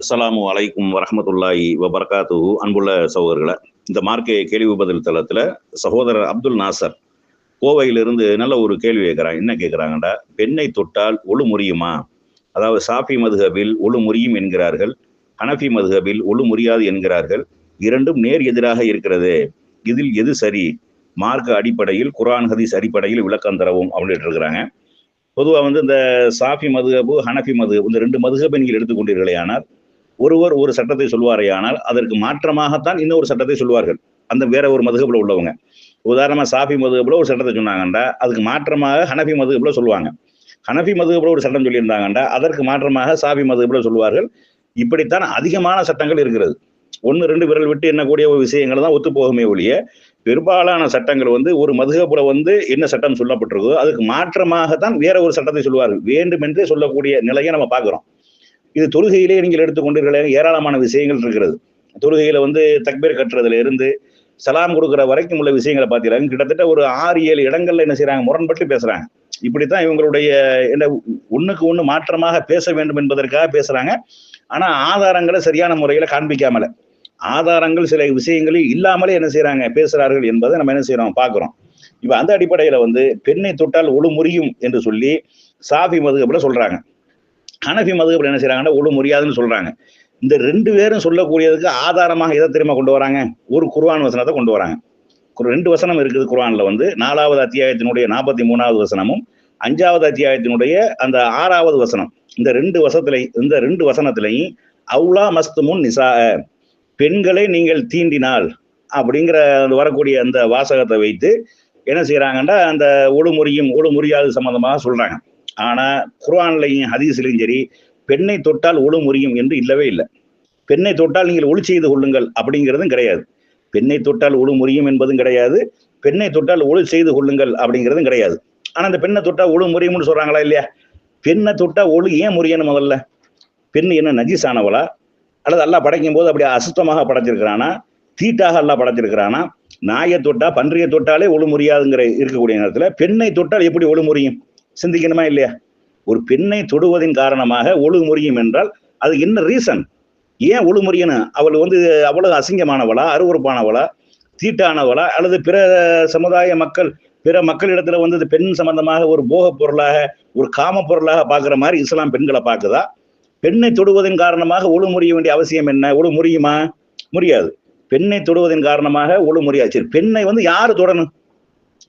அஸ்லாமு அலைக்கும் வரமத்துல்லாஹி வபர்காத்து அன்புள்ள சகோதரர்களை இந்த மார்க்கே கேள்வி பதில் தளத்தில் சகோதரர் அப்துல் நாசர் கோவையிலிருந்து நல்ல ஒரு கேள்வி கேட்குறாங்க. என்ன கேட்குறாங்கடா? பெண்ணை தொட்டால் ஒழு முறியுமா? அதாவது சாஃபி மதுகபில் ஒழு முறியும் என்கிறார்கள். ஹனஃபி மதுகபில் ஒழு முறியாது என்கிறார்கள். இரண்டும் நேர் எதிராக இருக்கிறது. இதில் எது சரி? மார்க்க அடிப்படையில் குரான் ஹதீஸ் அடிப்படையில் விளக்கம் தரவும் அப்படின்ட்டு இருக்கிறாங்க பொதுவாக வந்து இந்த சாஃபி மதுகபு ஹனஃபி மதுகபு இந்த ரெண்டு மதுகபை நீங்கள் எடுத்துக்கொண்டீர்களே ஆனால் ஒருவர் ஒரு சட்டத்தை சொல்வாரேயானால் அதற்கு மாற்றமாகத்தான் இன்னொரு சட்டத்தை சொல்வார்கள். அந்த வேற ஒரு மதுகப்பில் உள்ளவங்க. உதாரணமாக சாஃபி மதுகப்பில் ஒரு சட்டத்தை சொன்னாங்கண்டா அதுக்கு மாற்றமாக ஹனஃபி மதுகப்பில் சொல்லுவாங்க ஹனஃபி மதுகப்பில் ஒரு சட்டம் சொல்லியிருந்தாங்கண்டா அதற்கு மாற்றமாக சாஃபி மதுகப்பில் சொல்வார்கள். இப்படித்தான் அதிகமான சட்டங்கள் இருக்கிறது. ஒன்று ரெண்டு விரல் விட்டு எண்ணக்கூடிய ஒரு விஷயங்கள் தான் ஒத்துப்போகுமே ஒழிய பெரும்பாலான சட்டங்கள் வந்து ஒரு மதுகப்புல வந்து என்ன சட்டம் சொல்லப்பட்டிருக்கோ அதுக்கு மாற்றமாகத்தான் வேற ஒரு சட்டத்தை சொல்லுவார்கள் வேண்டுமென்றே சொல்லக்கூடிய நிலையை நம்ம பார்க்குறோம். இது தொழுகையிலே நீங்கள் எடுத்துக்கொண்டீர்களே ஏராளமான விஷயங்கள் இருக்கிறது. தொழுகையில வந்து தக்பீர் கட்டுறதுல இருந்து சலாம் கொடுக்குற வரைக்கும் உள்ள விஷயங்களை பார்த்தீங்கன்னா கிட்டத்தட்ட ஒரு ஆறு ஏழு இடங்கள்ல என்ன செய்யறாங்க முரண்பட்டு பேசுறாங்க. இப்படித்தான் இவங்களுடைய என்ன ஒண்ணுக்கு ஒண்ணு மாற்றமாக பேச வேண்டும் என்பதற்காக பேசுறாங்க. ஆனா ஆதாரங்களை சரியான முறையில காண்பிக்காமல. ஆதாரங்கள் சில விஷயங்களில் இல்லாமலே என்ன செய்யறாங்க பேசுறார்கள் என்பதை நம்ம என்ன செய்யறோம் பாக்குறோம் இப்ப அந்த அடிப்படையில வந்து பெண்ணை தொட்டால் ஒழு முறியும் என்று சொல்லி சாஃபி மதுகப்புல சொல்றாங்க. ஹனஃபி மதுகப்பில் என்ன செய்யறாங்கன்னா ஒழு முறியாதுன்னு சொல்றாங்க. இந்த ரெண்டு பேரும் சொல்லக்கூடியதுக்கு ஆதாரமாக எதை திரும்ப கொண்டு வராங்க? ஒரு குர்ஆன் வசனத்தை கொண்டு வராங்க. ஒரு ரெண்டு வசனம் இருக்குது குர்ஆன்ல வந்து. நாலாவது அத்தியாயத்தினுடைய நாற்பத்தி மூணாவது வசனமும் அஞ்சாவது அத்தியாயத்தினுடைய அந்த ஆறாவது வசனம். இந்த ரெண்டு வசத்துல இந்த ரெண்டு வசனத்திலையும் அவுலா மஸ்துமுன் நிசா பெண்களை நீங்கள் தீண்டினால் அப்படிங்கிற அந்த வரக்கூடிய அந்த வாசகத்தை வைத்து என்ன செய்யறாங்கன்னா அந்த ஒழுமுறியும் ஒழுமுறியாது சம்பந்தமாக சொல்றாங்க. ஆனா குர்ஆன்லையும் ஹதீஸ்லையும் சரி பெண்ணை தொட்டால் ஒழு முறியும் என்று இல்லவே இல்லை. பெண்ணை தொட்டால் நீங்கள் ஒளி செய்து கொள்ளுங்கள் அப்படிங்கிறதும் கிடையாது. பெண்ணை தொட்டால் ஒழு முறியும் என்பதும் கிடையாது. பெண்ணை தொட்டால் ஒளி செய்து கொள்ளுங்கள் அப்படிங்கிறதும் கிடையாது. ஆனா அந்த பெண்ணை தொட்டால் ஒழு முறியும்னு சொல்றாங்களா இல்லையா? பெண்ணை தொட்டா ஒழு ஏன் முறியணும் முதல்ல. பெண் என்ன நஜீஸானவளா? அல்லது அல்லா படைக்கும் போது அப்படி அசுத்தமாக படைச்சிருக்கிறானா? தீட்டாக எல்லாம் படைச்சிருக்கிறானா? நாயை தொட்டா பன்றியை தொட்டாலே ஒழு முறியாதுங்கிற இருக்கக்கூடிய நேரத்தில் பெண்ணை தொட்டால் எப்படி ஒழு முறியும்? சிந்திக்கணுமா இல்லையா? ஒரு பெண்ணை தொடுவதின் காரணமாக ஒழு முறியும் என்றால் அது என்ன ரீசன் ஏன் ஒழு முறியணும் அவள் வந்து அவ்வளவு அசிங்கமானவளா அருவறுப்பானவளா தீட்டானவளா அல்லது பிற சமுதாய மக்கள் பிற மக்களிடத்துல வந்து பெண் சம்பந்தமாக ஒரு போக பொருளாக ஒரு காம பொருளாக பார்க்குற மாதிரி இஸ்லாம் பெண்களை பார்க்குதா? பெண்ணை தொடுவதன் காரணமாக ஒழு முறிய வேண்டிய அவசியம் என்ன? ஒழு முறியுமா? முடியாது பெண்ணை தொடுவதன் காரணமாக ஒழு முறியாது. சரி பெண்ணை வந்து யார் தொடணும்?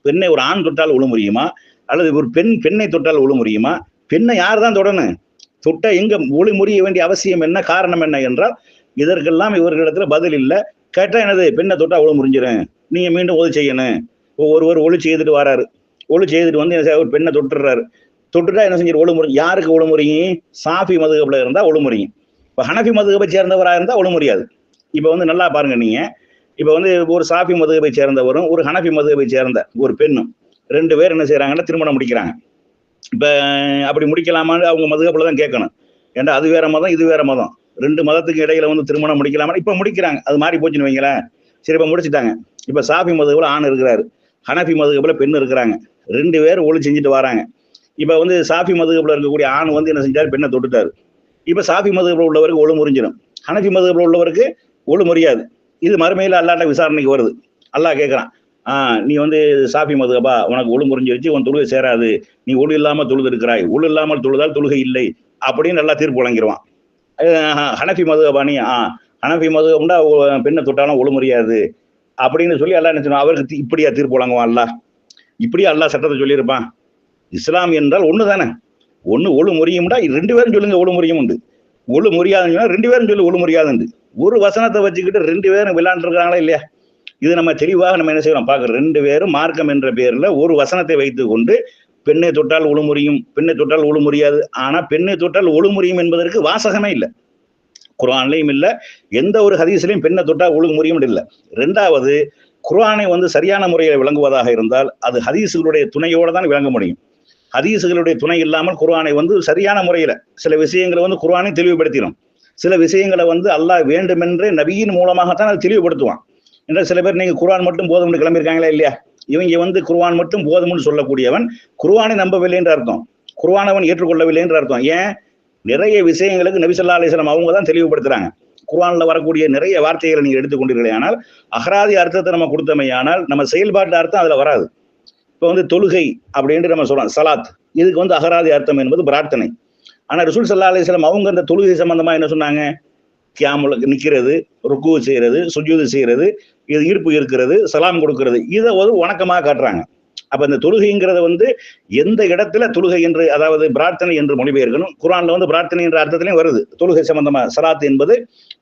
பெண்ணை ஒரு ஆண் தொட்டால் ஒழு முறியுமா? அல்லது ஒரு பெண் பெண்ணை தொட்டால் ஒழு முறியுமா பெண்ணை யார் தான் தொடணும் தொட்ட எங்க ஒளி முறிய வேண்டிய அவசியம் என்ன காரணம் என்ன என்றால் இதற்கெல்லாம் இவர்களிடத்துல பதில் இல்லை. கேட்டா என்னது? பெண்ணை தொட்டா ஒழு முறிஞ்சிடும் நீங்க மீண்டும் ஒளி செய்யணும். ஒருவர் ஒளி செய்துட்டு வராரு. ஒளி செய்துட்டு வந்து என்ன செய்ய- ஒரு பெண்ணை தொட்டுறாரு தொட்டுட்டா என்ன செஞ்சிரு? ஒழுமுறை முறி யாருக்கு ஒளி முறியும் சாஃபி மதுகப்பில் இருந்தா ஒழுமுறையும் முறியும் இப்போ ஹனஃபி மதுகப்பை சேர்ந்தவராக இருந்தால் ஒளி முறியாது இப்போ வந்து நல்லா பாருங்க நீங்க. இப்போ வந்து ஒரு சாஃபி மதுகப்பை சேர்ந்தவரும் ஒரு ஹனஃபி மதுகப்பை சேர்ந்த ஒரு பெண்ணும். ரெண்டு பேர் என்ன செய்கிறாங்கன்னா திருமணம் முடிக்கிறாங்க. இப்ப அப்படி முடிக்கலாமான்னு அவங்க மதுகப்புல தான் கேட்கணும். ஏன்டா அது வேற மதம் இது வேற மதம். ரெண்டு மதத்துக்கு இடையில வந்து திருமணம் முடிக்கலாமா? இப்ப முடிக்கிறாங்க. அது மாறி போச்சுன்னு வைங்களேன். சரி இப்ப முடிச்சிட்டாங்க. இப்ப சாஃபி மதுகப்புல ஆண் இருக்கிறாரு. ஹனஃபி மதுகப்புல பெண் இருக்கிறாங்க. ரெண்டு பேர் ஒளி செஞ்சுட்டு வராங்க. இப்ப வந்து சாஃபி மதுகப்புல இருக்கக்கூடிய ஆண் வந்து என்ன செஞ்சாரு? பெண்ணை தொட்டுட்டாரு. இப்ப சாஃபி மதுகப்புல உள்ளவருக்கு ஒழு முறிஞ்சிடும் ஹனஃபி மதுகப்புல உள்ளவருக்கு ஒழு முறியாது. இது மறுமையில் அல்லாட்ட விசாரணைக்கு வருது. அல்லாஹ் கேட்குறான். நீ வந்து சாஃபி மதுகப்பா உனக்கு ஒளி முறிஞ்சிருச்சு உன் தொழுகை சேராது. நீ ஒழு இல்லாமல் தொழுது இருக்கிறாய் ஒளி இல்லாமல் தொழுதால் தொழுகை இல்லை. அப்படின்னு நல்லா தீர்ப்பு வழங்கிடுவான் ஹனஃபி ஹனஃபி மதுகபாணி ஆ ஹனஃபி மதுகம்னா பெண்ணை தொட்டாலும் ஒழு முறியாது அப்படின்னு சொல்லி எல்லாம் என்ன அவருக்கு இப்படியா தீர்ப்பு வழங்குவான் அல்லா இப்படியா அல்லாஹ் சட்டத்தை சொல்லியிருப்பான். இஸ்லாம் என்றால் ஒன்று தானே. ஒன்று ஒழு முறியும்டா ரெண்டு பேரும் சொல்லுங்க ஒழு முறியும் உண்டு. ஒழு முறியாதுன்னு சொன்னால் ரெண்டு பேரும் சொல்லி ஒழு முறியாதுண்டு ஒரு வசனத்தை வச்சுக்கிட்டு ரெண்டு பேரும் விளையாண்டுருக்காங்களா இல்லையா? இது நம்ம தெளிவாக நம்ம என்ன செய்யறோம் பார்க்க ரெண்டு பேரும் மார்க்கம் என்ற பேரில் ஒரு வசனத்தை வைத்து கொண்டு பெண்ணை தொட்டால் ஒழுமுறியும் பெண்ணை தொட்டால் ஒழு முறியாது. ஆனா பெண்ணை தொட்டால் ஒழுமுறியும் என்பதற்கு வாசகமே இல்லை. குரான்லையும் இல்லை எந்த ஒரு ஹதீஸ்லையும் பெண்ணை தொட்டால் ஒழுங்குமுறையும் இல்லை. ரெண்டாவது குரானை வந்து சரியான முறையில் விளங்குவதாக இருந்தால் அது ஹதீஸுகளுடைய துணையோடு தான் விளங்க முடியும். ஹதீஸுகளுடைய துணை இல்லாமல் குர்ஆனை வந்து சரியான முறையில் சில விஷயங்களை வந்து குர்ஆனை தெளிவுபடுத்திடும் சில விஷயங்களை வந்து அல்லாஹ் வேண்டுமென்றே நபியின் மூலமாகத்தான் அதை தெளிவுபடுத்துவான். என்ற சில பேர் நீங்க குர்வான் மட்டும் போதும்னு கிளம்பியிருக்காங்களா இல்லையா? இவங்க வந்து குர்வான் மட்டும் போதும்னு சொல்லக்கூடியவன். குருவானை நம்பவில்லை என்று அர்த்தம். குருவானவன் ஏற்றுக்கொள்ளவில்லை என்று அர்த்தம். ஏன்? நிறைய விஷயங்களுக்கு நபிசல்லா அலிஸ்லாம் அவங்க தான் தெளிவுபடுத்துறாங்க. குர்ஆன்ல வரக்கூடிய நிறைய வார்த்தைகளை நீங்க எடுத்துக்கொண்டீர்களே ஆனால் அகராதி அர்த்தத்தை நம்ம கொடுத்தமையானால் நம்ம செயல்பாட்டு அர்த்தம் அதுல வராது. இப்போ வந்து தொழுகை அப்படின்ட்டு நம்ம சொல்றோம். சலாத். இதுக்கு வந்து அகராதி அர்த்தம் என்பது பிரார்த்தனை. ஆனால் ரிசூல் சல்லா அலிஸ்லாம் அவங்க அந்த தொழுகை சம்பந்தமா என்ன சொன்னாங்க? கியாமுல நிற்கிறது ருக்கு செய்கிறது சுஜூது செய்கிறது இது ஈர்ப்பு இருக்கிறது சலாம் கொடுக்கிறது. இதை ஒரு வணக்கமாக காட்டுறாங்க. அப்ப இந்த தொழுகைங்கிறத வந்து எந்த இடத்துல தொழுகை என்று அதாவது பிரார்த்தனை என்று மொழிபெயர்க்கணும்? குரான்ல வந்து பிரார்த்தனை என்ற அர்த்தத்திலையும் வருது. தொழுகை சம்பந்தமா சலாத் என்பது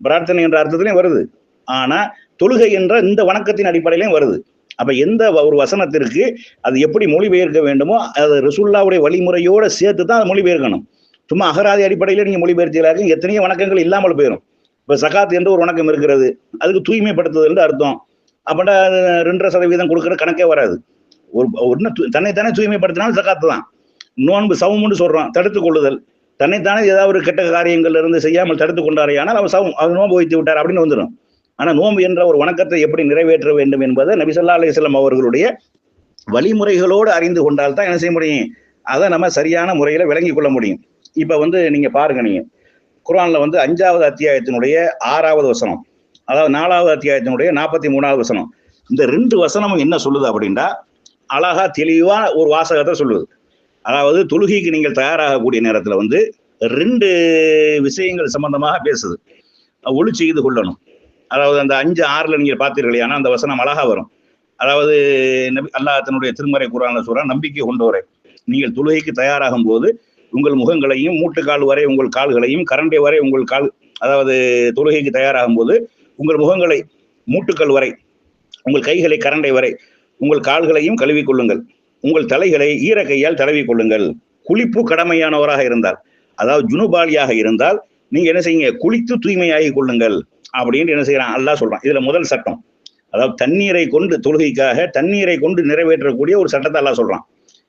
பிரார்த்தனை என்ற அர்த்தத்திலையும் வருது. ஆனா தொழுகை என்ற இந்த வணக்கத்தின் அடிப்படையிலையும் வருது. அப்ப எந்த ஒரு வசனத்திற்கு அது எப்படி மொழிபெயர்க்க வேண்டுமோ அது ரசுல்லாவுடைய வழிமுறையோட சேர்த்து தான் அதை மொழிபெயர்க்கணும். சும்மா அகராதி அடிப்படையில் நீங்க மொழிபெயர்த்தீர்களாக எத்தனையோ வணக்கங்கள் இல்லாமல் போயிடும் இப்போ சகாத் என்று ஒரு வணக்கம் இருக்கிறது. அதுக்கு தூய்மைப்படுத்துதல் என்று அர்த்தம். அப்படின்னா ரெண்டரை சதவீதம் கொடுக்குற கணக்கே வராது. ஒரு ஒன்று தன்னைத்தானே தூய்மைப்படுத்தினாலும் சகாத்து தான். நோன்பு சவம்னு சொல்கிறோம் தடுத்துக் கொள்ளுதல். தன்னைத்தானே ஏதாவது ஒரு கெட்ட காரியங்கள்ல இருந்து செய்யாமல் தடுத்து கொண்டாரே ஆனால் அவர் சவம் அவர் நோன்பு வைத்து விட்டார் அப்படின்னு வந்துடும். ஆனால் நோன்பு என்ற ஒரு வணக்கத்தை எப்படி நிறைவேற்ற வேண்டும் என்பதை நபிசல்லா அலிஸ்லாம் அவர்களுடைய வழிமுறைகளோடு அறிந்து கொண்டால் தான் என்ன செய்ய முடியும்? அதை நம்ம சரியான முறையில் விளங்கி கொள்ள முடியும். இப்போ வந்து நீங்கள் பாருங்க நீங்கள் குரானில் வந்து அஞ்சாவது அத்தியாயத்தினுடைய ஆறாவது வசனம் அதாவது நாலாவது அத்தியாயத்தினுடைய நாற்பத்தி மூணாவது வசனம். இந்த ரெண்டு வசனமும் என்ன சொல்லுது அப்படின்னா அழகா தெளிவா ஒரு வாசகத்தை சொல்லுது. அதாவது தொழுகைக்கு நீங்கள் தயாராகக்கூடிய நேரத்தில் வந்து ரெண்டு விஷயங்கள் சம்பந்தமாக பேசுது. ஒளி செய்து கொள்ளணும். அதாவது அந்த அஞ்சு ஆறுல நீங்கள் பார்த்தீர்களே ஆனால் அந்த வசனம் அழகா வரும். அதாவது நபி அல்லாஹ் தன்னுடைய திருமறை குரான சொல்கிறான் நம்பிக்கை கொண்டோரை. நீங்கள் தொழுகைக்கு தயாராகும் போது உங்கள் முகங்களையும் மூட்டுக்கால் வரை உங்கள் கால்களையும் கரண்டை வரை உங்கள் கால் அதாவது தொழுகைக்கு தயாராகும் போது உங்கள் முகங்களை மூட்டுக்கள் வரை உங்கள் கைகளை கரண்டை வரை உங்கள் கால்களையும் கழுவி கொள்ளுங்கள் உங்கள் தலைகளை ஈர கையால் தடவி கொள்ளுங்கள் குளிப்பு கடமையானவராக இருந்தால் அதாவது ஜுனுபாலியாக இருந்தால் நீங்க என்ன செய்யுங்க? குளித்து தூய்மையாகி கொள்ளுங்கள் அப்படின்னு என்ன செய்யறான்? அல்லாஹ் சொல்றான். இதுல முதல் சட்டம். அதாவது தண்ணீரை கொண்டு தொழுகைக்காக தண்ணீரை கொண்டு நிறைவேற்றக்கூடிய ஒரு சட்டத்தை அல்லாஹ் சொல்றான்.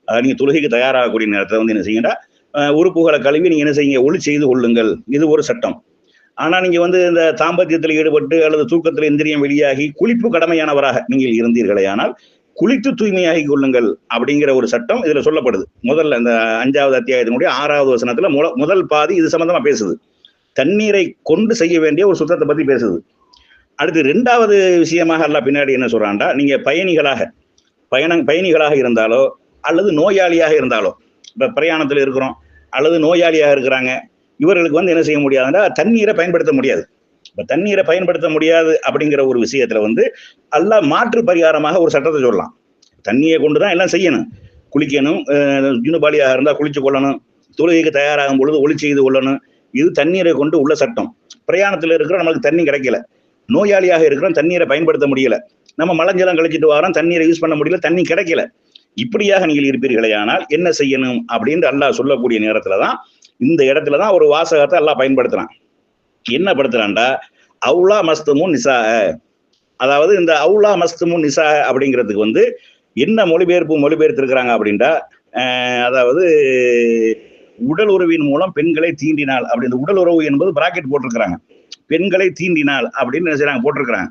அதாவது நீங்க தொழுகைக்கு தயாராகக்கூடிய நேரத்தில் வந்து என்ன செய்யுங்கன்னா உறுப்புகளை கழுவி நீங்கள் என்ன செய்யுங்க? ஒளி செய்து கொள்ளுங்கள். இது ஒரு சட்டம். ஆனால் நீங்கள் வந்து இந்த தாம்பத்தியத்தில் ஈடுபட்டு அல்லது தூக்கத்தில் இந்திரியம் வெளியாகி குளிப்பு கடமையானவராக நீங்கள் இருந்தீர்களே ஆனால் குளித்து தூய்மையாகி கொள்ளுங்கள் அப்படிங்கிற ஒரு சட்டம் இதில் சொல்லப்படுது. முதல்ல இந்த அஞ்சாவது அத்தியாயத்தினுடைய ஆறாவது வசனத்தில் முத- முதல் பாதி இது சம்மந்தமாக பேசுது. தண்ணீரை கொண்டு செய்ய வேண்டிய ஒரு சுத்தத்தை பற்றி பேசுது. அடுத்து ரெண்டாவது விஷயமாக எல்லாம் பின்னாடி என்ன சொல்கிறான்டா நீங்கள் பயணிகளாக பயணம் பயணிகளாக இருந்தாலோ அல்லது நோயாளியாக இருந்தாலோ இப்போ பிரயாணத்தில் இருக்கிறோம் அல்லது நோயாளியாக இருக்கிறாங்க இவர்களுக்கு வந்து என்ன செய்ய முடியாதுன்னா தண்ணீரை பயன்படுத்த முடியாது. இப்போ தண்ணீரை பயன்படுத்த முடியாது அப்படிங்கிற ஒரு விஷயத்துல வந்து எல்லாம் மாற்று பரிகாரமாக ஒரு சட்டத்தை சொல்லலாம். தண்ணியை கொண்டு தான் எல்லாம் செய்யணும். குளிக்கணும் ஜுனுபாலியாக இருந்தால் குளிச்சு கொள்ளணும் தொழுகைக்கு தயாராகும் பொழுது ஒளி செய்து கொள்ளணும். இது தண்ணீரை கொண்டு உள்ள சட்டம். பிரயாணத்தில் இருக்கிற நமக்கு தண்ணி கிடைக்கல. நோயாளியாக இருக்கிறோம் தண்ணீரை பயன்படுத்த முடியல. நம்ம மலஞ்சலம் கழிச்சிட்டு வரோம் தண்ணீரை யூஸ் பண்ண முடியல தண்ணி கிடைக்கல. இப்படியாக நீங்கள் இருப்பீர்களே ஆனால் என்ன செய்யணும் அப்படின்னு அல்லாஹ் சொல்லக்கூடிய நேரத்துல தான் இந்த இடத்துல தான் ஒரு வாசகத்தை எல்லாம் பயன்படுத்துறான். என்ன படுத்துறான்டா? அவுலா மஸ்தமும் நிசா அதாவது இந்த அவுலா மஸ்தமும் நிசா அப்படிங்கிறதுக்கு வந்து என்ன மொழிபெயர்ப்பு மொழிபெயர்த்திருக்கிறாங்க அப்படின்டா அதாவது உடல் உறவின் மூலம் பெண்களை தீண்டினால் அப்படி இந்த உடல் உறவு என்பது பிராக்கெட் போட்டிருக்கிறாங்க. பெண்களை தீண்டினால் அப்படின்னு செய்யறாங்க? போட்டிருக்கிறாங்க.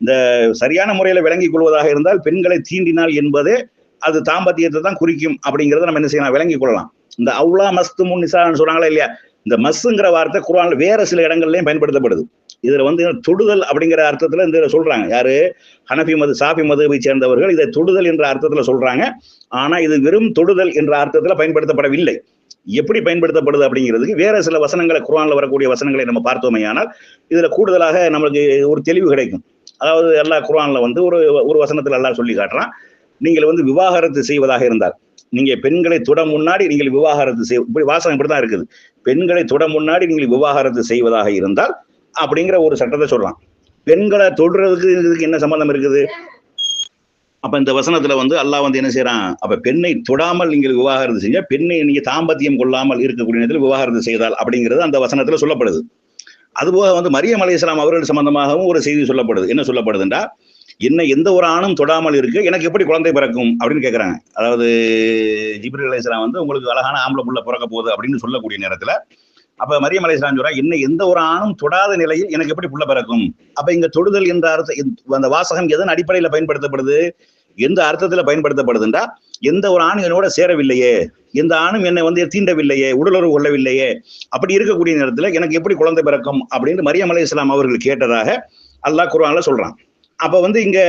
இந்த சரியான முறையில விளங்கிக் கொள்வதாக இருந்தால் பெண்களை தீண்டினால் என்பதே அது தாம்பத்தியத்தை தான் குறிக்கும் அப்படிங்கிறத நம்ம என்ன செய்யலாம்? விளங்கிக் கொள்ளலாம். இந்த அவ்வளா மஸ்து முன்னிசான்னு சொல்றாங்களா இல்லையா? இந்த மஸ்ஸுங்கிற வார்த்தை குரான் வேற சில இடங்கள்லயும் பயன்படுத்தப்படுது. இதுல வந்து தொடுதல் அப்படிங்கிற அர்த்தத்துல இந்த சொல்றாங்க. யாரு? ஹனபி மது சாஃபி மதுவை சேர்ந்தவர்கள் இதை தொடுதல் என்ற அர்த்தத்துல சொல்றாங்க. ஆனா இது வெறும் தொடுதல் என்ற அர்த்தத்துல பயன்படுத்தப்படவில்லை. எப்படி பயன்படுத்தப்படுது அப்படிங்கிறதுக்கு வேற சில வசனங்களை குரான்ல வரக்கூடிய வசனங்களை நம்ம பார்த்தோமேயானால் இதுல கூடுதலாக நம்மளுக்கு ஒரு தெளிவு கிடைக்கும். அதாவது எல்லா குரான்ல வந்து ஒரு ஒரு வசனத்துல எல்லாம் சொல்லி காட்டுறான். நீங்கள் வந்து விவாகரத்து செய்வதாக இருந்தால். நீங்க பெண்களை தொட முன்னாடி நீங்கள் விவாகரத்து செய் இப்படி வாசகம் இப்படிதான் இருக்குது. பெண்களை தொட முன்னாடி நீங்கள் விவாகரத்து செய்வதாக இருந்தால் அப்படிங்கிற ஒரு சட்டத்தை சொல்லலாம் பெண்களை தொடுறதுக்கு இதுக்கு என்ன சம்பந்தம் இருக்குது? அப்ப இந்த வசனத்துல வந்து அல்லாஹ் வந்து என்ன செய்யறான் அப்ப பெண்ணை தொடாமல் நீங்கள் விவாகரத்து செஞ்சா பெண்ணை நீங்க தாம்பத்தியம் கொள்ளாமல் இருக்கக்கூடிய நேரத்தில் விவாகரத்து செய்தால் அப்படிங்கிறது அந்த வசனத்துல சொல்லப்படுது. அதுபோக வந்து மரியம் அலி இஸ்லாம் அவர்கள் சம்பந்தமாகவும் ஒரு செய்தி சொல்லப்படுது. என்ன சொல்லப்படுதுன்றா என்ன எந்த ஒரு ஆணும் தொடாமல் இருக்கு எனக்கு எப்படி குழந்தை பிறக்கும் அப்படின்னு கேட்குறாங்க அதாவது ஜிப்ரி அலிஸ்லாம் வந்து உங்களுக்கு அழகான ஆம்பளை புள்ள பிறக்க போகுது அப்படின்னு சொல்லக்கூடிய நேரத்துல அப்போ மரியம் அலி சொல்றா என்ன எந்த ஒரு ஆணும் தொடாத நிலையில் எனக்கு எப்படி புள்ள பிறக்கும்? அப்ப இங்க தொடுதல் என்ற அர்த்தம் அந்த வாசகம் எதன் அடிப்படையில பயன்படுத்தப்படுது? எந்த அர்த்தத்துல பயன்படுத்தப்படுதுன்றா எந்த ஒரு ஆணும் என்னோட சேரவில்லையே எந்த ஆணும் என்னை வந்து தீண்டவில்லையே உடலுறவு கொள்ளவில்லையே அப்படி இருக்கக்கூடிய நேரத்துல எனக்கு எப்படி குழந்தை பிறக்கும் அப்படின்னு மரியம் அலை இஸ்லாம் அவர்கள் கேட்டதாக அல்லாஹ் குர்ஆன்ல சொல்றான். அப்ப வந்து இங்க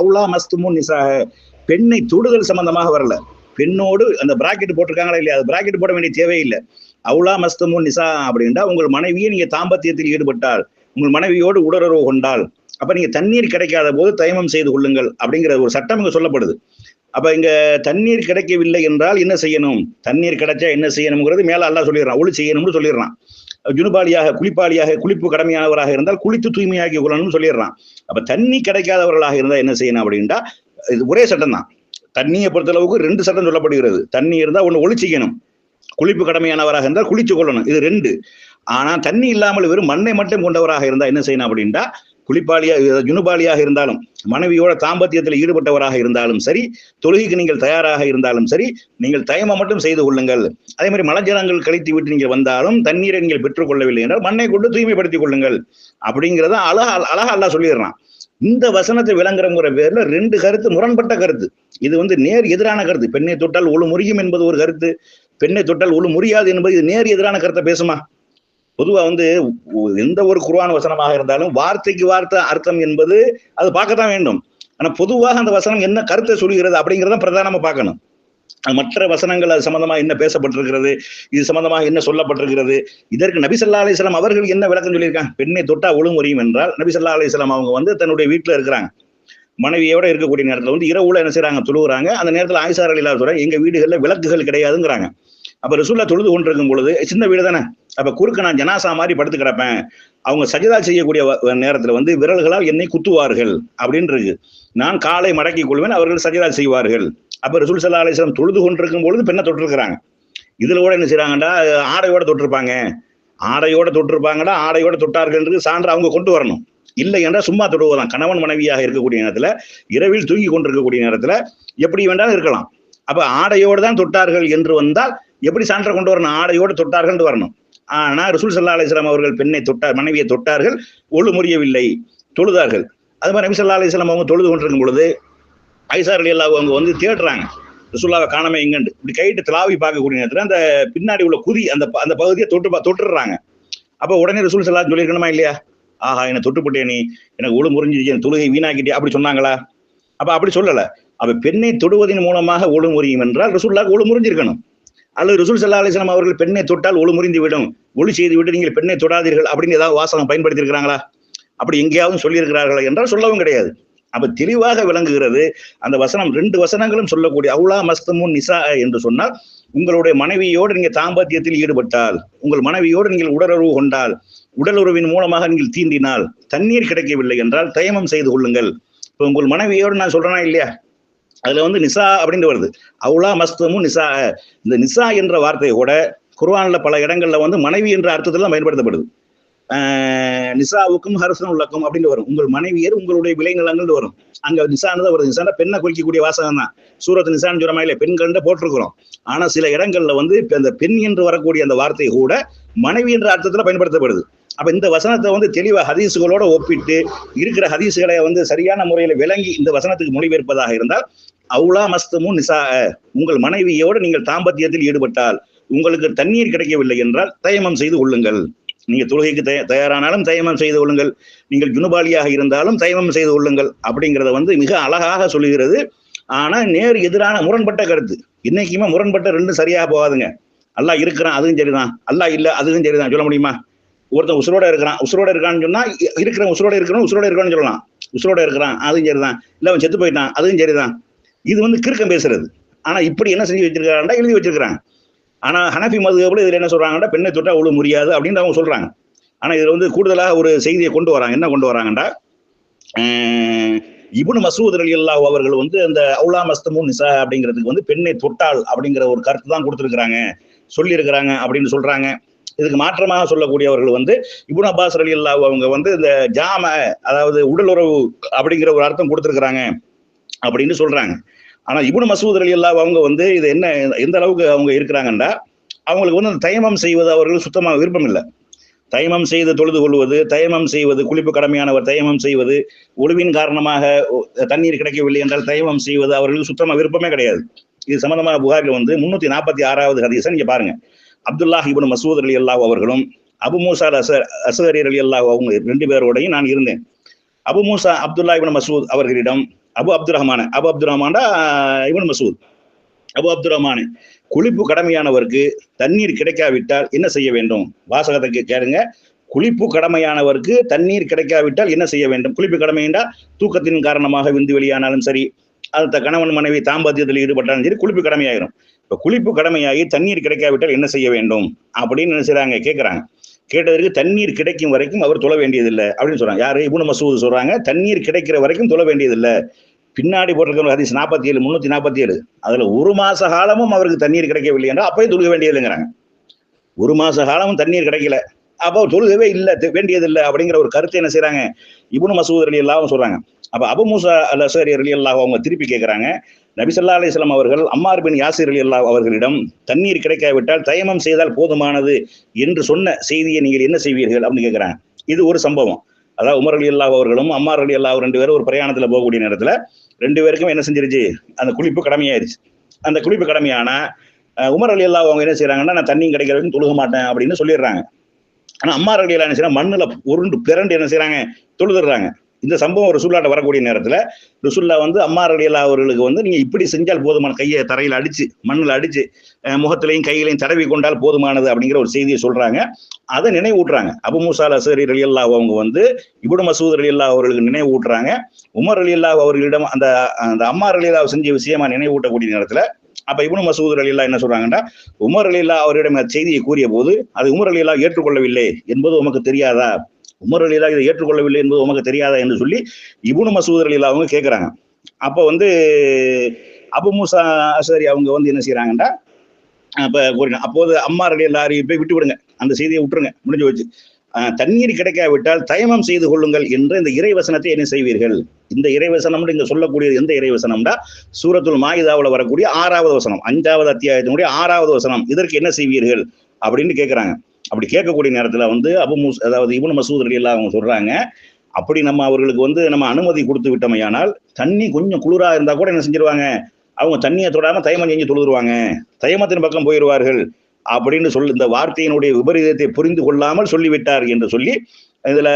அவுலா மஸ்துமுன் நிசா பெண்ணை தொடுதல் சம்பந்தமாக வரல. பெண்ணோடு அந்த பிராக்கெட் போட்டிருக்காங்களா இல்லையா? அது பிராக்கெட் போட வேண்டிய தேவையில்லை. அவுலா மஸ்துமுன் நிசா அப்படின்னா உங்கள் மனைவியை நீங்க தாம்பத்தியத்தில் ஈடுபட்டால் உங்கள் மனைவியோடு உடலுறவு கொண்டால் அப்ப நீங்க தண்ணீர் கிடைக்காத போது தயமம் செய்து கொள்ளுங்கள் அப்படிங்கிற ஒரு சட்டம் இங்க சொல்லப்படுது. அப்ப இங்க தண்ணீர் கிடைக்கவில்லை என்றால் என்ன செய்யணும்? தண்ணீர் கிடைச்சா என்ன செய்யணுங்கிறது மேல எல்லாம் சொல்லிடுறான். ஒளி செய்யணும்னு சொல்லிடுறான். ஜுனுபாலியாக குளிப்பாளியாக குளிப்பு கடமையானவராக இருந்தால் குளித்து தூய்மையாக்கி கொள்ளணும்னு சொல்லிடுறான். அப்ப தண்ணி கிடைக்காதவர்களாக இருந்தால் என்ன செய்யணும் அப்படின்ட்டா இது ஒரே சட்டம் தான். தண்ணியை பொறுத்தளவுக்கு ரெண்டு சட்டம் சொல்லப்படுகிறது. தண்ணி இருந்தால் ஒன்று ஒளி குளிப்பு கடமையானவராக இருந்தால் குளிச்சு கொள்ளணும். இது ரெண்டு. ஆனா தண்ணி இல்லாமல் வெறும் மண்ணை மட்டும் கொண்டவராக இருந்தால் என்ன செய்யணும் அப்படின்ட்டா குளிப்பாளியா ஜுனுபாலியாக இருந்தாலும் மனைவியோட தாம்பத்தியத்தில் ஈடுபட்டவராக இருந்தாலும் சரி தொழுகைக்கு நீங்கள் தயாராக இருந்தாலும் சரி நீங்கள் தயமம் மட்டும் செய்து கொள்ளுங்கள். அதே மாதிரி மலஜலங்கள் கழித்து விட்டு நீங்கள் வந்தாலும் தண்ணீரை நீங்கள் பெற்றுக்கொள்ளவில்லை என்றால் மண்ணை கொண்டு தூய்மைப்படுத்திக் கொள்ளுங்கள். அப்படிங்கிறத அழகா அழகா அல்லா சொல்லிடுறான். இந்த வசனத்தை விளங்குறங்கிற பேர்ல ரெண்டு கருத்து முரண்பட்ட கருத்து. இது வந்து நேர் எதிரான கருத்து. பெண்ணை தொட்டால் ஒழு முறியும் என்பது ஒரு கருத்து. பெண்ணை தொட்டால் ஒழு முறியாது என்பது இது நேர் எதிரான கருத்தை பேசுமா? பொதுவா வந்து எந்த ஒரு குர்ஆன் வசனமாக இருந்தாலும் வார்த்தைக்கு வார்த்தை அர்த்தம் என்பது அது பார்க்கத்தான் வேண்டும். ஆனா பொதுவாக அந்த வசனம் என்ன கருத்தை சொல்கிறது அப்படிங்கிறத பிரதானமா பார்க்கணும். மற்ற வசனங்கள் அது சம்பந்தமா என்ன பேசப்பட்டிருக்கிறது இது சம்பந்தமாக என்ன சொல்லப்பட்டிருக்கிறது இதற்கு நபி சல்லா அலிஸ்லாம் அவர்கள் என்ன விளக்கம் சொல்லியிருக்காங்க? பெண்ணை தொட்டா ஒழுங்குறையும் என்றால் நபி சல்லா அலிஸ்லாம் அவங்க வந்து தன்னுடைய வீட்டில் இருக்கிறாங்க. மனைவியோட இருக்கக்கூடிய நேரத்தில் வந்து இரவுல என்ன செய்யறாங்க தொழுகிறாங்க அந்த நேரத்தில் ஆயிசார் அலிலா சொல்றாங்க எங்க வீடுகளில் விளக்குகள் கிடையாதுங்கிறாங்க. அப்ப ரசூல்லா தொழுது கொண்டிருக்கும் பொழுது சின்ன வீடு தானே. அப்ப குறுக்க நான் ஜனாசா மாதிரி படுத்து கிடப்பேன். அவங்க சஜிதா செய்யக்கூடிய நேரத்துல வந்து விரல்களால் என்னை குத்துவார்கள். அப்படின்னு இருக்கு. நான் காலை மடக்கி கொள்வேன் அவர்கள் சஜிதா செய்வார்கள். அப்ப ரசூல் சல்லா அலிஸ்லாம் தொழுது கொண்டிருக்கும் பொழுது பெண்ணை தொட்டிருக்கிறாங்க. இதுல கூட என்ன செய்யறாங்கடா ஆடையோட தொட்டிருப்பாங்க. ஆடையோட தொட்டிருப்பாங்கடா ஆடையோட தொட்டார்கள் சான்று அவங்க கொண்டு வரணும். இல்லை என்றால் சும்மா தொடுவதான் கணவன் மனைவியாக இருக்கக்கூடிய நேரத்துல இரவில் தூங்கி கொண்டிருக்கக்கூடிய நேரத்துல எப்படி வேண்டாலும் இருக்கலாம். அப்ப ஆடையோடு தான் தொட்டார்கள் என்று வந்தால் எப்படி சான்றை கொண்டு வரணும்? ஆடையோடு தொட்டார்கள் வரணும். ஆனா ரசூல் சல்லா அலிஸ்லாம் அவர்கள் பெண்ணை தொட்டார் மனைவியை தொட்டார்கள் ஒழு முறியவில்லை தொழுதார்கள். அது மாதிரி நபி சல்லா அலிஸ்லாம் அவங்க தொழுது கொண்டிருக்கும் பொழுது ஐசார் அலி அல்லா அவங்க வந்து தேடுறாங்க. ரசூல்லாவை காணாம எங்கண்டு? இப்படி கைட்டு திலாவி பார்க்கக்கூடிய நேரத்தில் அந்த பின்னாடி உள்ள குதி அந்த அந்த பகுதியை தொட்டு தொட்டுடுறாங்க. அப்போ உடனே ரசூல் சல்லா சொல்லியிருக்கணுமா இல்லையா? ஆஹா என்னை தொட்டுப்பட்டே நீ எனக்கு ஒழு முறிஞ்சிருச்சு என் தொழுகை வீணாக்கிட்டே அப்படி சொன்னாங்களா? அப்போ அப்படி சொல்லலை. அப்போ பெண்ணை தொடுவதன் மூலமாக ஒழு முறியும் என்றால் ரசூல்லாக்கு ஒழு முறிஞ்சிருக்கணும். அல்லது ரசூல் சல்லா அலிஸ்லாம் அவர்கள் பெண்ணை தொட்டால் ஒழு முறிந்து விடும் ஒளி செய்து விட்டு நீங்கள் பெண்ணை தொடாதீர்கள் அப்படின்னு ஏதாவது வாசகம் பயன்படுத்தி இருக்கிறாங்களா அப்படி எங்கேயாவது சொல்லியிருக்கிறார்களா என்றால் சொல்லவும் கிடையாது. அப்ப தெளிவாக விளங்குகிறது அந்த வசனம் ரெண்டு வசனங்களும் சொல்லக்கூடிய அவுலா மஸ்தமுன் நிசா என்று சொன்னால் உங்களுடைய மனைவியோடு நீங்க தாம்பத்தியத்தில் ஈடுபட்டால் உங்கள் மனைவியோடு நீங்கள் உடலுறவு கொண்டால் உடலுறவின் மூலமாக நீங்கள் தீண்டினால் தண்ணீர் கிடைக்கவில்லை என்றால் தயமம் செய்து கொள்ளுங்கள். இப்போ உங்கள் மனைவியோடு நான் சொல்றேனா இல்லையா? அதுல வந்து நிசா அப்படின்னு வருது. அவுலா மஸ்தமும் நிசா. இந்த நிசா என்ற வார்த்தையை கூட குர்வானில் பல இடங்கள்ல வந்து மனைவி என்ற அர்த்தத்துல பயன்படுத்தப்படுது. நிசாவுக்கும் ஹரசன் உள்ளக்கும் அப்படின்னு வரும். உங்கள் மனைவியர் உங்களுடைய விளைநிலங்கள் வரும். அங்க நிசான்னு வருது. நிசான பெண்ணை குறிக்கக்கூடிய வாசகம் தான். சூரத் நிசான்னு சொல்ற மாதிரி பெண்கள் போட்டிருக்கிறோம். ஆனா சில இடங்கள்ல வந்து அந்த பெண் என்று வரக்கூடிய அந்த வார்த்தை கூட மனைவி என்ற அர்த்தத்துல பயன்படுத்தப்படுது. அப்ப இந்த வசனத்தை வந்து தெளிவா ஹதீசுகளோட ஒப்பிட்டு இருக்கிற ஹதீஸுகளை வந்து சரியான முறையில விளங்கி இந்த வசனத்துக்கு மொழிபெயர்ப்பதாக இருந்தால் அவுலா மஸ்தமும் நிசா உங்கள் மனைவியோடு நீங்கள் தாம்பத்தியத்தில் ஈடுபட்டால் உங்களுக்கு தண்ணீர் கிடைக்கவில்லை என்றால் தயமம் செய்து கொள்ளுங்கள். நீங்க தொழுகைக்கு தய தயாரானாலும் தயமம் செய்து கொள்ளுங்கள். நீங்கள் ஜுனுபாலியாக இருந்தாலும் தயமம் செய்து கொள்ளுங்கள் அப்படிங்கிறத வந்து மிக அழகாக சொல்லுகிறது. ஆனா நேர் எதிரான முரண்பட்ட கருத்து. இன்னைக்குமே முரண்பட்ட ரெண்டும் சரியாக போகாதுங்க. அல்லா இருக்கிறான் அதுவும் சரிதான். அல்லா இல்லை அதுவும் சரிதான். சொல்ல முடியுமா? ஒருத்தன் உசுரோட இருக்கிறான் உசுரோட இருக்கான்னு சொன்னா இருக்கிற உசுரோட இருக்கிறோம் உசுரோட இருக்கான்னு சொல்லலாம். உசுரோட இருக்கிறான் அதுவும் சரிதான். இல்லை அவன் செத்து போயிட்டான் அதுவும் சரிதான். இது வந்து கிறுக்கம் பேசுறது. ஆனா இப்படி என்ன செஞ்சு வச்சிருக்காண்டா எழுதி வச்சிருக்கிறாங்க. ஆனா ஹனஃபி மதுகப்புல இதுல என்ன சொல்றாங்கன்னா பெண்ணை தொட்டா அவ்வளவு முடியாது அப்படின்னு அவங்க சொல்றாங்க. ஆனா இதுல வந்து கூடுதலாக ஒரு செய்தியை கொண்டு வராங்க. என்ன கொண்டு வராங்கண்டா இபுன் மசூத் அலி அல்லாஹ் அவர்கள் வந்து அந்த அவுலா மஸ்தமும் நிசா அப்படிங்கிறதுக்கு வந்து பெண்ணை தொட்டால் அப்படிங்கிற ஒரு கருத்து தான் கொடுத்துருக்குறாங்க. சொல்லியிருக்கிறாங்க அப்படின்னு சொல்றாங்க. இதுக்கு மாற்றமாக சொல்லக்கூடியவர்கள் வந்து இபுன் அப்பாஸ் அலி அல்லா அவங்க வந்து இந்த ஜாம அதாவது உடலுறவு அப்படிங்கிற ஒரு அர்த்தம் கொடுத்துருக்குறாங்க. அப்படின்னு சொல்றாங்க. ஆனா இபுன் மசூத் அலி அல்லா அவங்க வந்து இது என்ன எந்த அளவுக்கு அவங்க இருக்கிறாங்கன்னா அவங்களுக்கு வந்து அந்த தயமம் செய்வது அவர்கள் சுத்தமாக விருப்பம் இல்லை. தயமம் செய்து தொழுது கொள்வது தயமம் செய்வது குளிப்பு கடமையானவர் தயமம் செய்வது ஒழுவின் காரணமாக தண்ணீர் கிடைக்கவில்லை என்றால் தயமம் செய்வது அவர்களுக்கு சுத்தமாக விருப்பமே கிடையாது. இது சம்பந்தமாக புகாரில் வந்து முன்னூத்தி நாற்பத்தி ஆறாவது ஹதீஸை நீங்க பாருங்க. அப்துல்லாஹ் இபுன் மசூத் அலி அல்லாஹ் அவர்களும் அபு மூசா அசர் அசரி அலி அல்லாஹ் அவங்க ரெண்டு பேரோடையும் நான் இருந்தேன். Abu Musa Abdullah ibn Masud அவர்களிடம் அபு அப்துல் ரஹ்மான அபு அப்துல் ரஹ்மான்டா இவன் மசூத். அபு அப்துல் ரஹ்மான் குளிப்பு கடமையானவருக்கு தண்ணீர் கிடைக்காவிட்டால் என்ன செய்ய வேண்டும்? வாசகத்தை கேளுங்க. குளிப்பு கடமையானவருக்கு தண்ணீர் கிடைக்காவிட்டால் என்ன செய்ய வேண்டும்? குளிப்பு கடமை தூக்கத்தின் காரணமாக விந்து வெளியானாலும் சரி அந்த கணவன் மனைவி தாம்பத்தியத்தில் ஈடுபட்டாலும் சரி குளிப்பு கடமையாயிரும். இப்போ குளிப்பு கடமையாகி தண்ணீர் கிடைக்காவிட்டால் என்ன செய்ய வேண்டும்? அப்படின்னு என்ன கேட்குறாங்க கேட்டதற்கு தண்ணீர் கிடைக்கும் வரைக்கும் அவர் தொழ வேண்டியதில்லை அப்படின்னு சொல்றாங்க. யாரு? இபுன மசூது சொல்றாங்க தண்ணீர் கிடைக்கிற வரைக்கும் தொழ வேண்டியதில்லை. பின்னாடி போட்டிருக்கிற ஹதீஸ் நாற்பத்தி ஏழு முன்னூத்தி நாற்பத்தி ஏழு அதுல ஒரு மாச காலமும் அவருக்கு தண்ணீர் கிடைக்கவில்லை என்றால் அப்பயும் தொழுக வேண்டியதுங்கிறாங்க ஒரு மாச காலமும் தண்ணீர் கிடைக்கல. அப்போ தொழுகவே இல்லை வேண்டியதில்லை அப்படிங்கிற ஒரு கருத்தை என்ன செய்றாங்க? இபுனு மசூத் அலி அல்லாவும் சொல்றாங்க. அப்ப அபு மூசா அல்ல சரி அலி அல்லாஹ் அவங்க திருப்பி கேட்கிறாங்க நபிசல்லா அலிஸ்லாம் அவர்கள் அம்மார் பின் யாசிர் அலி அல்லாஹ் அவர்களிடம் தண்ணீர் கிடைக்காவிட்டால் தயமம் செய்தால் போதுமானது என்று சொன்ன செய்தியை நீங்கள் என்ன செய்வீர்கள் அப்படின்னு கேட்கிறாங்க இது ஒரு சம்பவம். அதாவது உமர் அலி அல்லாஹ் அவர்களும் அம்மார் அலி அல்லாஹ் ரெண்டு பேரும் ஒரு பிரயாணத்தில் போகக்கூடிய நேரத்தில் ரெண்டு பேருக்கும் என்ன செஞ்சிருச்சு? அந்த குளிப்பு கடமையாயிருச்சு. அந்த குளிப்பு கடமையானா உமர் அலி அல்லாஹ் அவங்க என்ன செய்கிறாங்கன்னா நான் தண்ணி கிடைக்கிறதுன்னு தொழுக மாட்டேன் அப்படின்னு சொல்லிடுறாங்க. ஆனால் அம்மார் அலி அல்லா என்ன செய்யறாங்க மண்ணில் உருண்டு பிறண்டு என்ன செய்கிறாங்க தொழுதுடுறாங்க. இந்த சம்பவம் ரசூல்லாட்ட வரக்கூடிய நேரத்தில் ரசூல்லா வந்து அம்மா அலி அவர்களுக்கு வந்து நீங்கள் இப்படி செஞ்சால் போதுமான கையை தரையில் அடித்து மண்ணில் அடிச்சு முகத்திலையும் கைகளையும் தடவி கொண்டால் போதுமானது அப்படிங்கிற ஒரு செய்தியை சொல்கிறாங்க அதை நினைவூட்டுறாங்க. அபு மூசால் அசரி அலி அல்லாஹ் அவங்க வந்து இபுடு மசூத் அலி அல்லாஹ் அவர்களுக்கு நினைவூட்டுறாங்க. உமர் அலி அவர்களிடம் அந்த அந்த அம்மா அலி செஞ்ச விஷயமா நினைவூட்டக்கூடிய நேரத்தில் அப்ப இப்னு மசூத் அலி என்ன சொல்றாங்கன்னா உமர் அலி அவரிடம் செய்தியை கூறிய போது அது உமர் அலி ஏற்றுக்கொள்ளவில்லை என்பது உமக்கு தெரியாதா? உமர் அலிலா இதை ஏற்றுக்கொள்ளவில்லை என்பது உமக்கு தெரியாதா என்று சொல்லி இபுனு மசூத் அலிலா அவங்க கேட்குறாங்க அப்போ வந்து அபு மூசா அசரி அவங்க வந்து என்ன செய்யறாங்கன்னா அப்போ கூறினா அப்போது அம்மா அலி எல்லாரையும் போய் விட்டு விடுங்க அந்த செய்தியை விட்டுருங்க. முடிஞ்சு வச்சு தண்ணீர் கிடைக்காவிட்டால் தயமம் செய்து கொள்ளுங்கள் என்று இந்த இறைவசனத்தை என்ன செய்வீர்கள்? இந்த இறைவசனம்னு இங்க சொல்லக்கூடியது எந்த இறைவசனம்டா? சூரத்துல் மாயுதாவில் வரக்கூடிய ஆறாவது வசனம் அஞ்சாவது அத்தியாயத்தினுடைய ஆறாவது வசனம். இதற்கு என்ன செய்வீர்கள்? அப்படின்னு கேட்குறாங்க அப்படி கேட்கக்கூடிய நேரத்தில் வந்து அபு மூஸ் அதாவது இவனு மசூத் அலி அவங்க சொல்கிறாங்க அப்படி நம்ம அவர்களுக்கு வந்து நம்ம அனுமதி கொடுத்து விட்டோமையானால் தண்ணி கொஞ்சம் குளிராக இருந்தால் கூட என்ன செஞ்சிருவாங்க? அவங்க தண்ணியை தொடாமல் தயமம் செஞ்சு தொழுதுருவாங்க. தயமத்தின் பக்கம் போயிடுவார்கள் அப்படின்னு சொல்லி இந்த வார்த்தையினுடைய விபரீதத்தை புரிந்து கொள்ளாமல் சொல்லிவிட்டார் என்று சொல்லி இதில்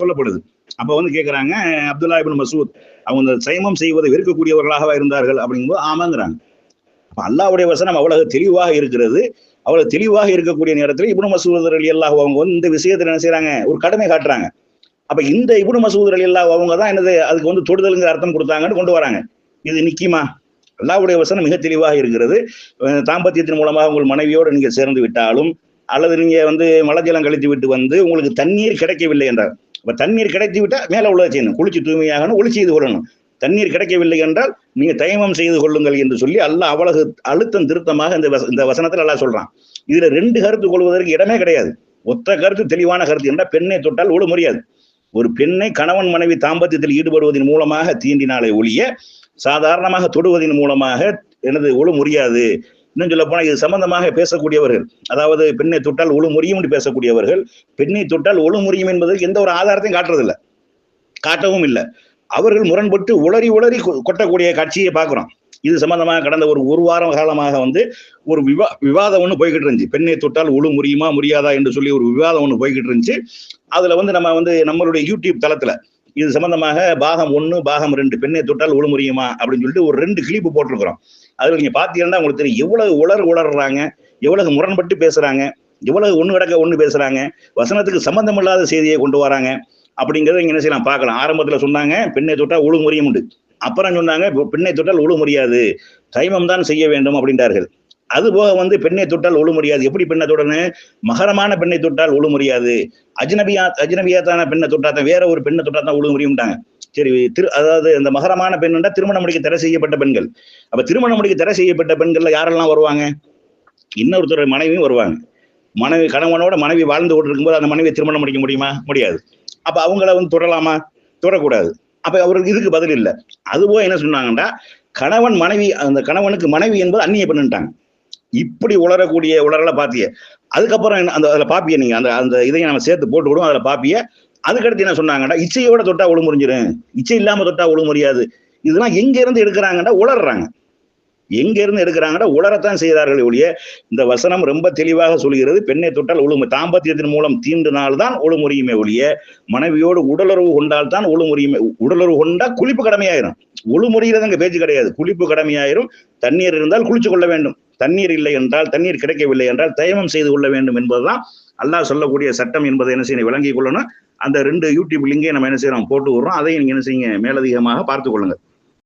சொல்லப்படுது. அப்போ வந்து கேட்குறாங்க அப்துல்லா இபின் மசூத் அவங்க இந்த சைமம் செய்வதை வெறுக்கக்கூடியவர்களாக இருந்தார்கள் அப்படிங்கும்போது ஆமாங்கிறாங்க. அப்ப அல்லாவுடைய வசனம் அவ்வளவு தெளிவாக இருக்கிறது. அவ்வளவு தெளிவாக இருக்கக்கூடிய நேரத்தில் இப்னு மசூதர் அலி அல்லாஹ் அவங்க வந்து இந்த விஷயத்துல என்ன செய்யறாங்க ஒரு கடமை காட்டுறாங்க. அப்ப இந்த இப்னு மசூதர் அலி அல்லாஹ் அவங்க தான் என்னது அதுக்கு வந்து தொடுதலுங்கிற அர்த்தம் கொடுத்தாங்கன்னு கொண்டு வராங்க. இது நிக்கிமா? அல்லாவுடைய வசனம் மிக தெளிவாக இருக்கிறது. தாம்பத்தியத்தின் மூலமாக உங்கள் மனைவியோடு நீங்க சேர்ந்து விட்டாலும் அல்லது நீங்க வந்து மலஜலம் கழித்து விட்டு வந்து உங்களுக்கு தண்ணீர் கிடைக்கவில்லை என்றார் அப்ப தண்ணீர் கிடைத்து விட்டா மேல உள்ளதை செய்யணும். குளிச்சு தூய்மையாகணும் ஒளிச்சு இது கொள்ளணும் தண்ணீர் கிடைக்கவில்லை என்றால் நீங்க தயமம் செய்து கொள்ளுங்கள் என்று சொல்லி அல்லாஹ் அவ்வளவு அழுத்தம் திருத்தமாக இந்த வச- இந்த வசனத்தில் அல்லாஹ் சொல்றான். இதுல ரெண்டு கருத்து கொள்வதற்கு இடமே கிடையாது. ஒத்த கருத்து தெளிவான கருத்து. என்றால் பெண்ணை தொட்டால் ஒழு முடியாது ஒரு பெண்ணை கணவன் மனைவி தாம்பத்தியத்தில் ஈடுபடுவதன் மூலமாக தீண்டினாலே ஒழிய சாதாரணமாக தொடுவதன் மூலமாக எனது ஒழு முடியாது இன்னும் சொல்ல போனால் இது சம்பந்தமாக பேசக்கூடியவர்கள் அதாவது பெண்ணை தொட்டால் ஒழு முறியும் என்று பேசக்கூடியவர்கள் பெண்ணை தொட்டால் ஒழு முறியும் என்பதற்கு எந்த ஒரு ஆதாரத்தையும் காட்டுறதில்லை. காட்டவும் இல்லை. அவர்கள் முரண்பட்டு உளறி உளறி கொ- கொட்டக்கூடிய காட்சியை பார்க்குறோம். இது சம்பந்தமாக கடந்த ஒரு ஒரு வாரம் காலமாக வந்து ஒரு விவா விவாதம் ஒன்று போய்கிட்டு இருந்துச்சு. பெண்ணை தொட்டால் உழு முடியுமா முடியாதா என்று சொல்லி ஒரு விவாதம் ஒன்று போய்கிட்டு இருந்துச்சு. அதில் வந்து நம்ம வந்து நம்மளுடைய யூடியூப் தளத்தில் இது சம்பந்தமாக பாகம் ஒன்று பாகம் ரெண்டு பெண்ணை தொட்டால் உழு முடியுமா அப்படின்னு சொல்லிட்டு ஒரு ரெண்டு கிளிப்பு போட்டிருக்கிறோம். அதில் நீங்கள் பார்த்தீங்கன்னா உங்களுக்கு தெரியும் எவ்வளவு உளர் உளர்றாங்க எவ்வளவு முரண்பட்டு பேசுகிறாங்க எவ்வளவு ஒன்று கிடக்க ஒன்று பேசுகிறாங்க வசனத்துக்கு சம்பந்தம் இல்லாத செய்தியை கொண்டு வராங்க. அப்படிங்கிறத இங்க என்ன செய்யலாம்? பார்க்கலாம். ஆரம்பத்துல சொன்னாங்க பெண்ணை தொட்டால் ஒழு முறியும் உண்டு. அப்புறம் சொன்னாங்க பெண்ணை தொட்டால் ஒழு முடியாது தைமம் தான் செய்ய வேண்டும் அப்படின்றார்கள். அது போக வந்து பெண்ணை தொட்டால் ஒழு முடியாது எப்படி பெண்ணை தொடர்னு மகரமான பெண்ணை தொட்டால் ஒழு முடியாது அஜ்னபியா அஜ்னபியாத்தான பெண்ணை தொட்டாதான் வேற ஒரு பெண்ணை தொட்டா தான் ஒழு முடியும்ட்டாங்க சரி திரு அதாவது இந்த மகரமான பெண்ணுண்டா திருமணம் முடிக்க தடை செய்யப்பட்ட பெண்கள். அப்ப திருமணம் முடிக்க தடை செய்யப்பட்ட பெண்கள்ல யாரெல்லாம் வருவாங்க? இன்னொருத்தர் மனைவியும் வருவாங்க. மனைவி கணவனோட மனைவி வாழ்ந்து கொண்டு இருக்கும்போது அந்த மனைவி திருமணம் முடிக்க முடியுமா? முடியாது. அப்ப அவங்கள வந்து தொடலாமா? தொடக்கூடாது. அப்ப அவருக்கு இதுக்கு பதில் இல்லை. அதுபோல் என்ன சொன்னாங்கன்னா கணவன் மனைவி அந்த கணவனுக்கு மனைவி என்பது அந்நிய பெண்ணுட்டாங்க இப்படி உளரக்கூடிய உளறல பாத்திய அதுக்கப்புறம் அந்த அதில் பாப்பிய நீங்க அந்த அந்த இதையும் நம்ம சேர்த்து போட்டு விடுவோம் அதில் பாப்பிய. அதுக்கடுத்து என்ன சொன்னாங்கன்னா இச்சையோட தொட்டா ஒழு முறிஞ்சிரும் இச்சை இல்லாம தொட்டா ஒழு முடியாது இதெல்லாம் எங்க இருந்து எடுக்கிறாங்கன்னா உளர்றாங்க. எங்க இருந்து எடுக்கிறாங்கன்னா உளரத்தான் செய்தார்கள் ஒழிய இந்த வசனம் ரொம்ப தெளிவாக சொல்கிறது பெண்ணை தொட்டால் ஒழுங்கு தாம்பத்தியத்தின் மூலம் தீண்டினால்தான் ஒழுமுறையுமே ஒழிய மனைவியோடு உடலுறவு கொண்டால் தான் ஒழுமுறையுமே உடலுறவு கொண்டா குளிப்பு கடமையாயிரும். ஒழுமுறையில அங்க பேச்சு கிடையாது. குளிப்பு கடமையாயிரும். தண்ணீர் இருந்தால் குளிச்சு கொள்ள வேண்டும். தண்ணீர் இல்லை என்றால் தண்ணீர் கிடைக்கவில்லை என்றால் தயமம் செய்து கொள்ள வேண்டும் என்பதுதான் அல்லாஹ் சொல்லக்கூடிய சட்டம் என்பதை என்ன செய்யணும் விளங்கிக் கொள்ளணும். அந்த ரெண்டு யூடியூப் லிங்கே நம்ம என்ன செய்யறோம் போட்டு விடுறோம். அதையும் நீங்க என்ன செய்யுங்க மேலதிகமாக பார்த்து கொள்ளுங்க